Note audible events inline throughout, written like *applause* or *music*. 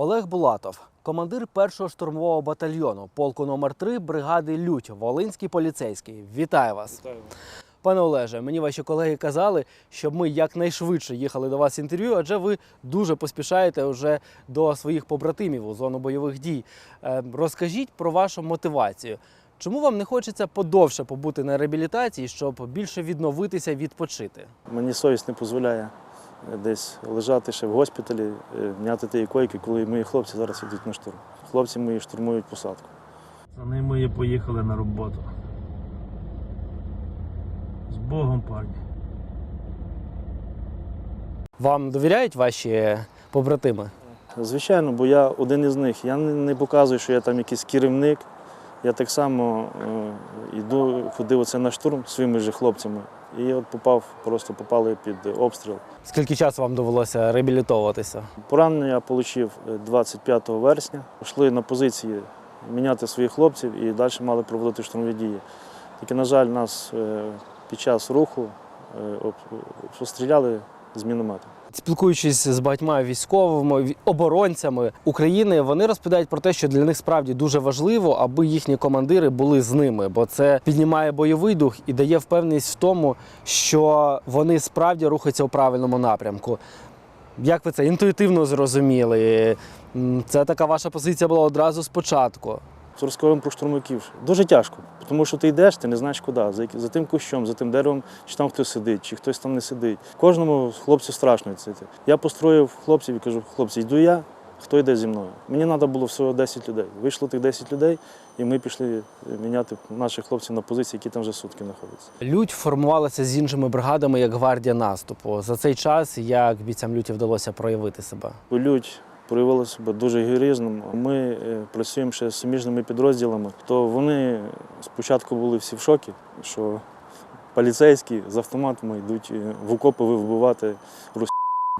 Олег Булатов, командир першого штурмового батальйону полку номер 3 бригади Лють, Волинський поліцейський. Вітаю вас. Пане Олеже, мені ваші колеги казали, щоб ми якнайшвидше їхали до вас інтерв'ю, адже ви дуже поспішаєте вже до своїх побратимів у зону бойових дій. Е, Розкажіть про вашу мотивацію. Чому вам не хочеться подовше побути на реабілітації, щоб більше відновитися, відпочити? Мені совість не дозволяє десь лежати ще в госпіталі, е, м'яти тієї койки, коли мої хлопці зараз йдуть на штурм. Хлопці мої штурмують посадку. Вони мої поїхали на роботу. З Богом, парні. Вам довіряють ваші побратими? Звичайно, бо я один із них. Я не показую, що я там якийсь керівник. Я так само е, йду, ходив оце на штурм зі своїми же хлопцями. І от попав, просто попали під обстріл. Скільки часу вам довелося реабілітовуватися? Поранення я отримав 25 вересня. Йшли на позиції міняти своїх хлопців і далі мали проводити штурмові дії. Тільки, на жаль, нас е, під час руху обстріляли з міномета. Спілкуючись з багатьма військовими ві- оборонцями України, вони розповідають про те, що для них справді дуже важливо, аби їхні командири були з ними, бо це піднімає бойовий дух і дає впевненість в тому, що вони справді рухаються у правильному напрямку. Як ви це інтуїтивно зрозуміли? Це така ваша позиція була одразу спочатку. Розказуємо про штурмовиків. Дуже тяжко, тому що ти йдеш, ти не знаєш куди. За, за тим кущом, за тим деревом, чи там хтось сидить, чи хтось там не сидить. Кожному хлопцю страшно це. Я построїв хлопців і кажу, хлопці, йду я, хто йде зі мною. Мені треба було всього 10 людей. Вийшло тих 10 людей, і ми пішли міняти наших хлопців на позиції, які там вже сутки знаходяться. Лють формувалася з іншими бригадами як гвардія наступу. За цей час як бійцям люті вдалося проявити себе? Лють проявила себе дуже героїзно. Ми е, працюємо ще з суміжними підрозділами, то вони спочатку були всі в шокі, що поліцейські з автоматами йдуть е, в окопи вибивати рус.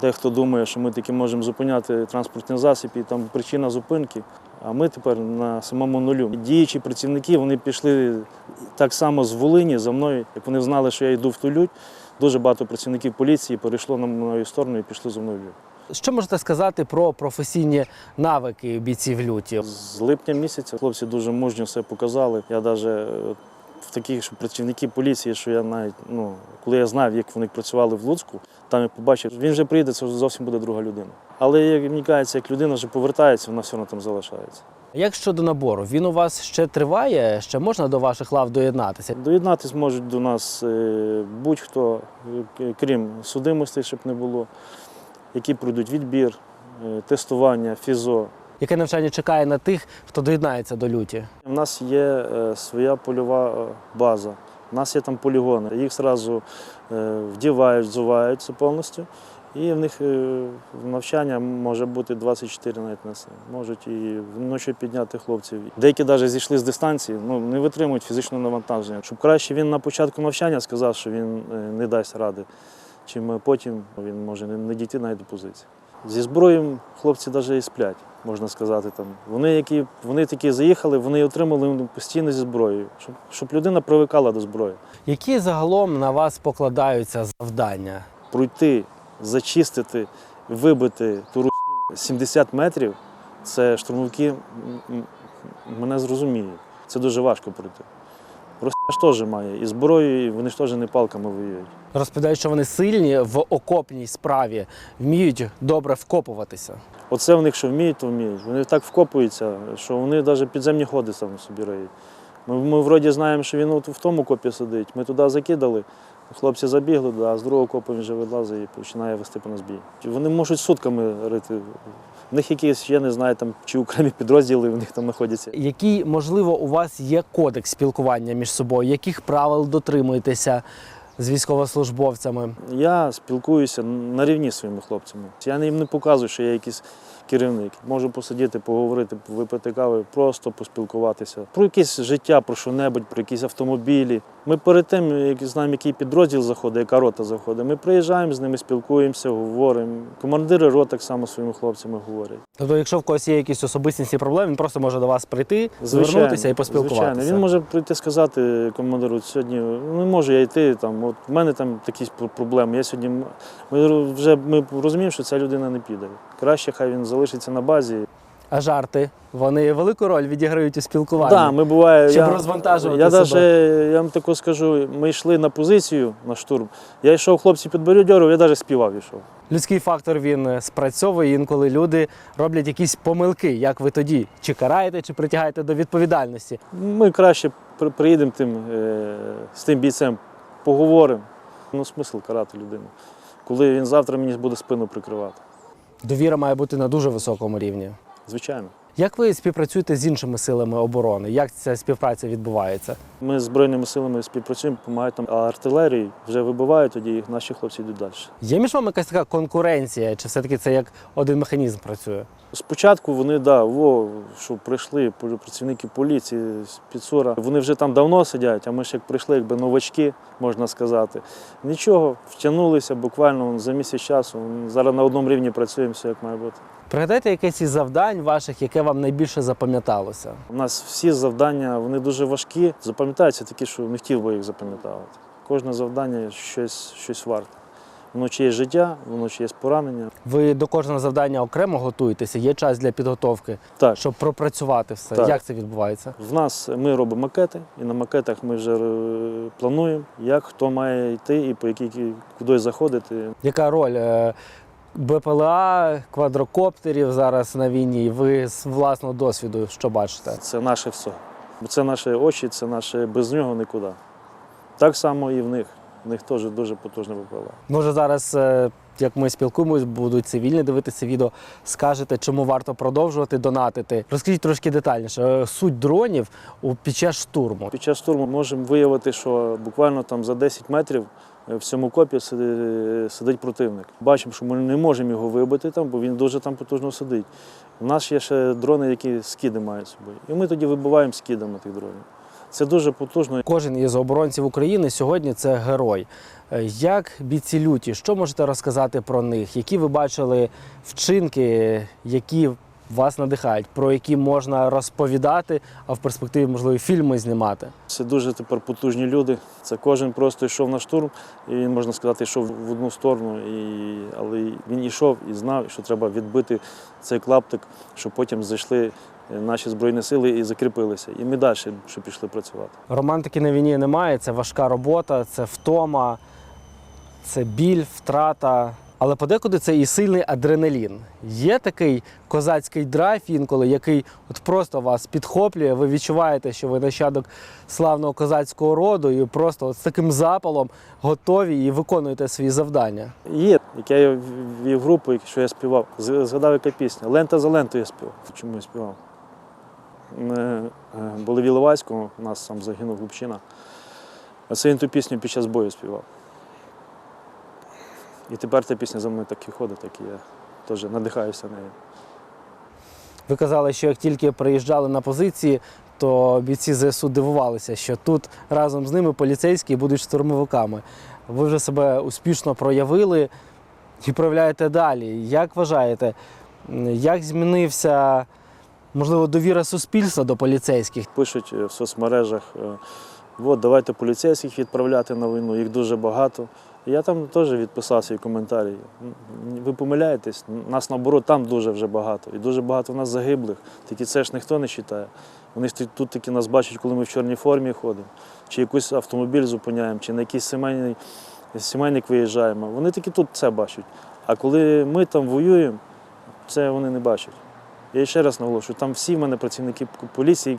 Дехто думає, що ми таки можемо зупиняти транспортний засіб і там причина зупинки. А ми тепер на самому нулю. Діючі працівники вони пішли так само з Волині за мною, як вони знали, що я йду в ту лють. Дуже багато працівників поліції перейшло на мою сторону і пішли за мною. Що можете сказати про професійні навики бійців люті? З липня місяця хлопці дуже мужньо все показали. Я навіть в таких що працівники поліції, що я навіть, ну, коли я знав, як вони працювали в Луцьку, там я побачив, він вже прийде, це вже зовсім буде друга людина. Але як мені кажеться, як людина вже повертається, вона все одно там залишається. Як щодо набору, він у вас ще триває? Ще можна до ваших лав доєднатися? Доєднатись можуть до нас е, будь-хто, е, крім судимостей, щоб не було, які пройдуть відбір, е, тестування, фізо. Яке навчання чекає на тих, хто доєднається до люті? У нас є е, своя польова е, база. У нас є там полігони. Їх одразу вдівають, взуваються повністю. І в них навчання може бути 24 навіть на 7. Можуть і вночі підняти хлопців. Деякі навіть зійшли з дистанції, ну, не витримують фізичного навантаження. Щоб краще він на початку навчання сказав, що він не дасть ради, чим потім він може не дійти навіть до позиції. Зі зброєю хлопці навіть і сплять, можна сказати. Там. Вони, які, вони такі заїхали, вони отримали ну, постійно зі зброєю, щоб, щоб людина привикала до зброї. Які загалом на вас покладаються завдання? Пройти, зачистити, вибити ту русню 70 метрів, це штурмовики мене зрозуміють. Це дуже важко пройти. Ж теж має і зброю, і вони ж теж не палками воюють. Розповідають, що вони сильні в окопній справі, вміють добре вкопуватися. Оце в них що вміють, то вміють. Вони так вкопуються, що вони навіть підземні ходи сам собі риють. Ми, ми вроді знаємо, що він от в тому копі сидить. Ми туди закидали, хлопці забігли, а з другого копу він вже вилазить і починає вести по нас бій. Вони можуть сутками рити. В них якісь, я не знаю, там, чи окремі підрозділи в них там знаходяться. Який, можливо, у вас є кодекс спілкування між собою? Яких правил дотримуєтеся з військовослужбовцями? Я спілкуюся на рівні зі своїми хлопцями. Я їм не показую, що я якийсь керівник. Можу посидіти, поговорити, випити кави, просто поспілкуватися. Про якесь життя, про що-небудь, про якісь автомобілі. Ми перед тим, як знаємо, який підрозділ заходить, яка рота заходить, ми приїжджаємо з ними, спілкуємося, говоримо. Командири рот так само своїми хлопцями говорять. Тобто, якщо в когось є якісь особистісні проблеми, він просто може до вас прийти, звернутися і поспілкуватися. Звичайно. Він може прийти сказати командиру, сьогодні не можу я йти, там, от в мене там якісь проблеми. Я сьогодні ми вже ми розуміємо, що ця людина не піде. Краще, хай він залишиться на базі. А жарти вони велику роль відіграють у спілкуванні. Да, ми буває, Щоб я, розвантажувати я себе. даже, я вам тако скажу, ми йшли на позицію на штурм. Я йшов, хлопці підборюдьорив, я навіть співав йшов. Людський фактор він е, спрацьовує інколи люди роблять якісь помилки. Як ви тоді чи караєте, чи притягаєте до відповідальності? Ми краще приїдемо тим, е, з тим бійцем, поговоримо. Ну, смисл карати людину, коли він завтра мені буде спину прикривати. Довіра має бути на дуже високому рівні. Звичайно. Як ви співпрацюєте з іншими силами оборони? Як ця співпраця відбувається? Ми з Збройними силами співпрацюємо, допомагають там, а артилерії вже вибивають, тоді їх наші хлопці йдуть далі. Є між вами якась така конкуренція, чи все-таки це як один механізм працює? Спочатку вони, да, во, що прийшли працівники поліції з підсора. Вони вже там давно сидять, а ми ж як прийшли, якби новачки, можна сказати. Нічого, втягнулися буквально за місяць часу. Зараз на одному рівні працюємо, все як має бути. Пригадайте якесь із завдань ваших, яке вам найбільше запам'яталося? У нас всі завдання вони дуже важкі. Запам'ятаються такі, що не хотів би їх запам'ятати. Кожне завдання щось, щось варте. Воно чи є життя, воно чи є поранення. Ви до кожного завдання окремо готуєтеся? Є час для підготовки, Так. щоб пропрацювати все. Так. Як це відбувається? В нас ми робимо макети, і на макетах ми вже е, плануємо, як хто має йти і по якій куди заходити. Яка роль е, БПЛА, квадрокоптерів зараз на війні? Ви з власного досвіду що бачите? Це наше все. Це наші очі, це наше без нього нікуди. Так само і в них. В них теж дуже потужне ВПЛА. Може зараз, е, як ми спілкуємось, будуть цивільні дивитися відео, скажете, чому варто продовжувати донатити. Розкажіть трошки детальніше. Е, Суть дронів під час штурму. Під час штурму можемо виявити, що буквально там за 10 метрів в цьому копі сидить, противник. Бачимо, що ми не можемо його вибити там, бо він дуже там потужно сидить. У нас є ще дрони, які скиди мають собою. І ми тоді вибиваємо скидами тих дронів. Це дуже потужно. Кожен із оборонців України сьогодні це герой. Е, Як бійці люті, що можете розказати про них? Які ви бачили вчинки, які вас надихають, про які можна розповідати, а в перспективі, можливо, і фільми знімати? Це дуже тепер потужні люди. Це кожен просто йшов на штурм, і він, можна сказати, йшов в одну сторону. І... Але він йшов і знав, що треба відбити цей клаптик, щоб потім зайшли е, наші збройні сили і закріпилися. І ми далі що пішли працювати. Романтики на війні немає, це важка робота, це втома, це біль, втрата. Але подекуди це і сильний адреналін. Є такий козацький драйв інколи, який от просто вас підхоплює. Ви відчуваєте, що ви нащадок славного козацького роду, і просто от з таким запалом готові і виконуєте свої завдання. Є, як я вів групу, що я співав, згадав, яка пісня. Лента за лентою я співав. Чому я співав? Ми е, були в Іловайську, у нас там загинув хлопчина. А це він ту пісню під час бою співав. І тепер ця пісня за мною так і ходить, так і я теж надихаюся нею. Ви казали, що як тільки приїжджали на позиції, то бійці ЗСУ дивувалися, що тут разом з ними поліцейські будуть штурмовиками. Ви вже себе успішно проявили і проявляєте далі. Як вважаєте, як змінився, можливо, довіра суспільства до поліцейських? Пишуть е, в соцмережах, е, от давайте поліцейських відправляти на війну, їх дуже багато. І я там теж відписав свій коментарі. Ви помиляєтесь, нас наоборот там дуже вже багато. І дуже багато в нас загиблих. Тільки це ж ніхто не вважає. Вони ж тут таки нас бачать, коли ми в чорній формі ходимо, чи якийсь автомобіль зупиняємо, чи на якийсь сімейний, сімейник виїжджаємо. Вони тільки тут це бачать. А коли ми там воюємо, це вони не бачать. Я ще раз наголошую, там всі в мене працівники поліції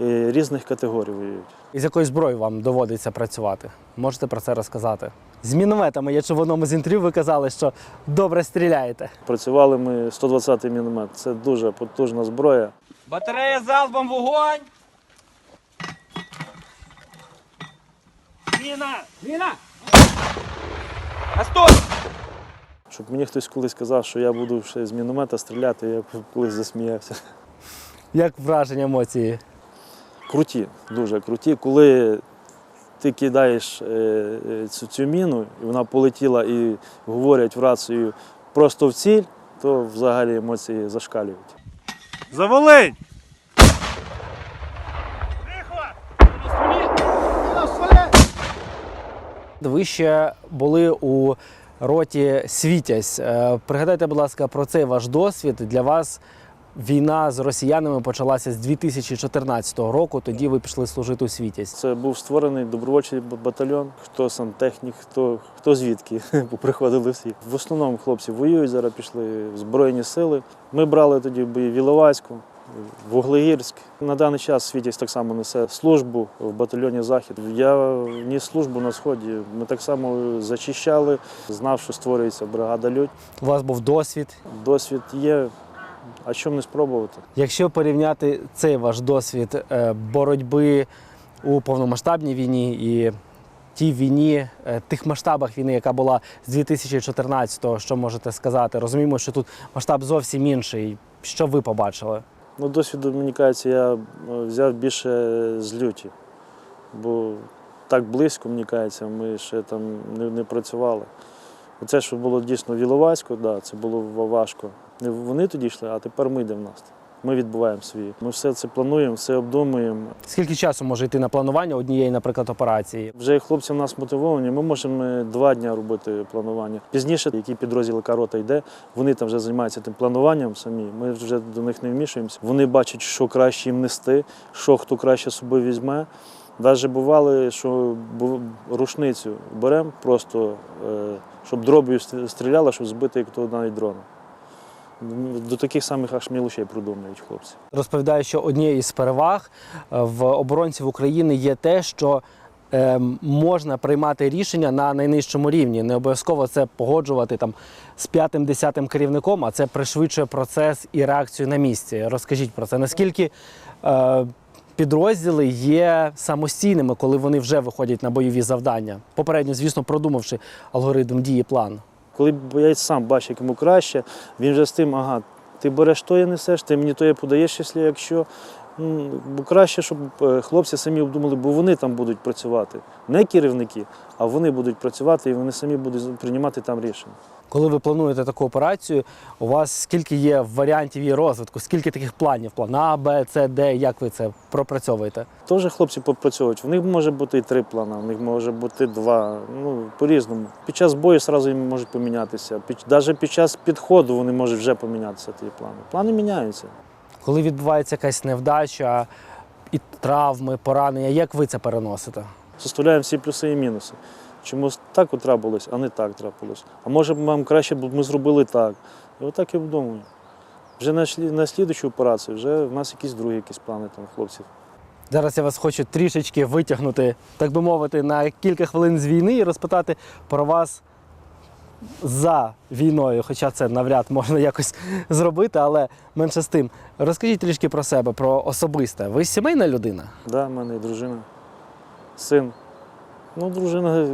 е, різних категорій воюють. Із якою зброєю вам доводиться працювати? Можете про це розказати? З мінометами, я чи в одному з інтерв'ю ви казали, що добре стріляєте. Працювали ми 120-й міномет. Це дуже потужна зброя. Батарея залпом вогонь! Міна! Міна! А! Щоб мені хтось колись сказав, що я буду ще з міномета стріляти, я б колись засміявся. Як враження емоції? Круті, дуже круті. Коли ти кидаєш е, е, цю, цю міну, і вона полетіла і говорять в рацію просто в ціль, то взагалі емоції зашкалюють. За Волинь! Ви ще були у роті Світязь. Е, Пригадайте, будь ласка, про цей ваш досвід. Для вас війна з росіянами почалася з 2014 року. Тоді ви пішли служити у Світязь. Це був створений добровольчий батальйон. Хто сантехнік, хто, хто звідки *laughs* приходили всі. В основному хлопці воюють, зараз пішли в Збройні сили. Ми брали тоді бої в Вуглегірськ. На даний час Світязь так само несе службу в батальйоні Захід. Я ніс службу на сході. Ми так само зачищали, знав, що створюється бригада Людь. У вас був досвід. Досвід є. А чому не спробувати? Якщо порівняти цей ваш досвід е, боротьби у повномасштабній війні і тій війні, е, тих масштабах війни, яка була з 2014-го, що можете сказати? Розуміємо, що тут масштаб зовсім інший. Що ви побачили? Ну, досвіду, мені кажеться, я е, взяв більше з люті, бо так близько, мені кажеться, ми ще там не, не працювали. Оце, що було дійсно в Іловайську, да, це було важко. Не вони тоді йшли, а тепер ми йдемо в нас. Ми відбуваємо свої. Ми все це плануємо, все обдумуємо. Скільки часу може йти на планування однієї, наприклад, операції? Вже хлопці в нас мотивовані, ми можемо два дні робити планування. Пізніше, який підрозділ яка рота йде, вони там вже займаються тим плануванням самі. Ми вже до них не вмішуємося. Вони бачать, що краще їм нести, що хто краще з собою візьме. Навіть бувало, що рушницю беремо просто, е, щоб дроб'ю стрі- стріляла, щоб збити як то навіть дрона. До таких самих аж мілочей продумують хлопці. Розповідаю, що однією із переваг е, в оборонців України є те, що е, можна приймати рішення на найнижчому рівні. Не обов'язково це погоджувати там з п'ятим десятим керівником, а це пришвидшує процес і реакцію на місці. Розкажіть про це. Наскільки е, підрозділи є самостійними, коли вони вже виходять на бойові завдання? Попередньо, звісно, продумавши алгоритм дії план. Коли боєць сам бачить, як йому краще, він вже з тим, ага, ти береш я несеш, ти мені то я подаєш, якщо Бо краще, щоб е, хлопці самі обдумали, бо вони там будуть працювати. Не керівники, а вони будуть працювати і вони самі будуть приймати там рішення. Коли ви плануєте таку операцію, у вас скільки є варіантів її розвитку, скільки таких планів? План А, Б, С, Д, як ви це пропрацьовуєте? Теж хлопці попрацьовують. В них може бути і три плани, в них може бути два. Ну, по-різному. Під час бою одразу їм можуть помінятися. Навіть під час підходу вони можуть вже помінятися ті плани. Плани міняються. Коли відбувається якась невдача, і травми, поранення, як ви це переносите? Составляємо всі плюси і мінуси. Чому так от трапилось, а не так трапилось. А може б нам краще б ми зробили так. І отак і обдумуємо. Вже на, на слідчу операцію, вже в нас якісь другі якісь плани там хлопців. Зараз я вас хочу трішечки витягнути, так би мовити, на кілька хвилин з війни і розпитати про вас за війною, хоча це навряд можна якось зробити, але менше з тим. Розкажіть трішки про себе, про особисте. Ви сімейна людина? Да, в мене і дружина, син. Ну, дружина,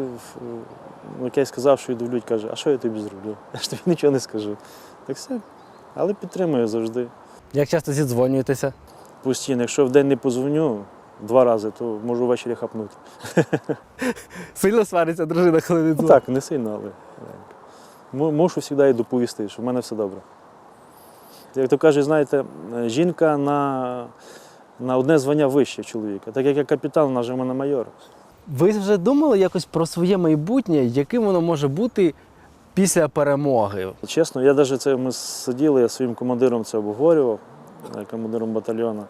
ну, як я сказав, що йду в людь, каже, а що я тобі зроблю? Я ж тобі нічого не скажу. Так все. Але підтримую завжди. Як часто зідзвонюєтеся? Постійно, якщо в день не позвоню два рази, то можу ввечері хапнути. *laughs* Сильно свариться дружина, коли не Ну дзвонить? так, не сильно, але. Мушу завжди доповісти, що в мене все добре. Як то кажуть, знаєте, жінка на, на одне звання вище чоловіка. Так як я капітан, вона вже в мене майор. Ви вже думали якось про своє майбутнє, яким воно може бути після перемоги? Чесно, я навіть це ми сиділи, я своїм командиром це обговорював, е, командиром батальйону.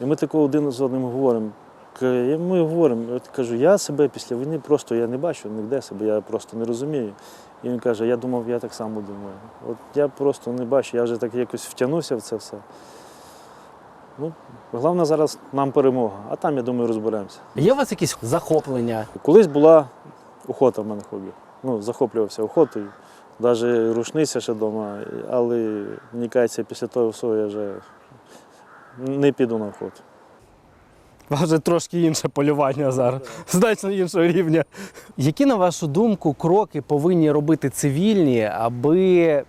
І ми тако один з одним говоримо. Ми говоримо, от кажу, я себе після війни просто я не бачу ніде себе, я просто не розумію. І він каже, я думав, я так само думаю. От я просто не бачу, я вже так якось втягнувся в це все. Ну, головне зараз нам перемога, а там, я думаю, розберемося. Є у вас якісь захоплення? Колись була охота в мене хобі. Ну, захоплювався охотою, навіть рушниця ще вдома, але мені кажеться, після того всього я вже не піду на охоту. *laughs* Вас вже трошки інше полювання зараз, значно іншого рівня. Які, на вашу думку, кроки повинні робити цивільні, аби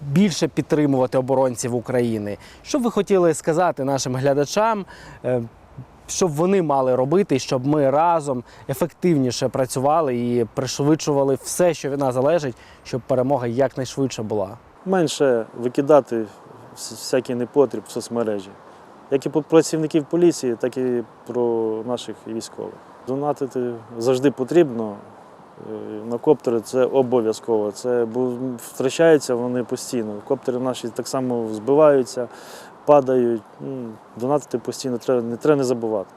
більше підтримувати оборонців України? Що б ви хотіли сказати нашим глядачам, е, що б вони мали робити, щоб ми разом ефективніше працювали і пришвидшували все, що від нас залежить, щоб перемога якнайшвидше була. Менше викидати всякий непотріб в соцмережі. Як і по працівників поліції, так і про наших військових. Донатити завжди потрібно. Е, На коптери це обов'язково. Це бо втрачаються вони постійно. Коптери наші так само збиваються, падають. Ну, Донатити постійно треба, не треба не забувати.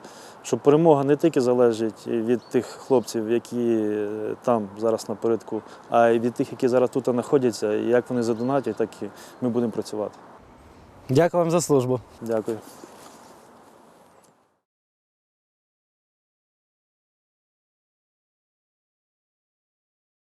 Що перемога не тільки залежить від тих хлопців, які е, там зараз напередку, а й від тих, які зараз тут знаходяться. І як вони задонатять, так і ми будемо працювати. Дякую вам за службу. Дякую.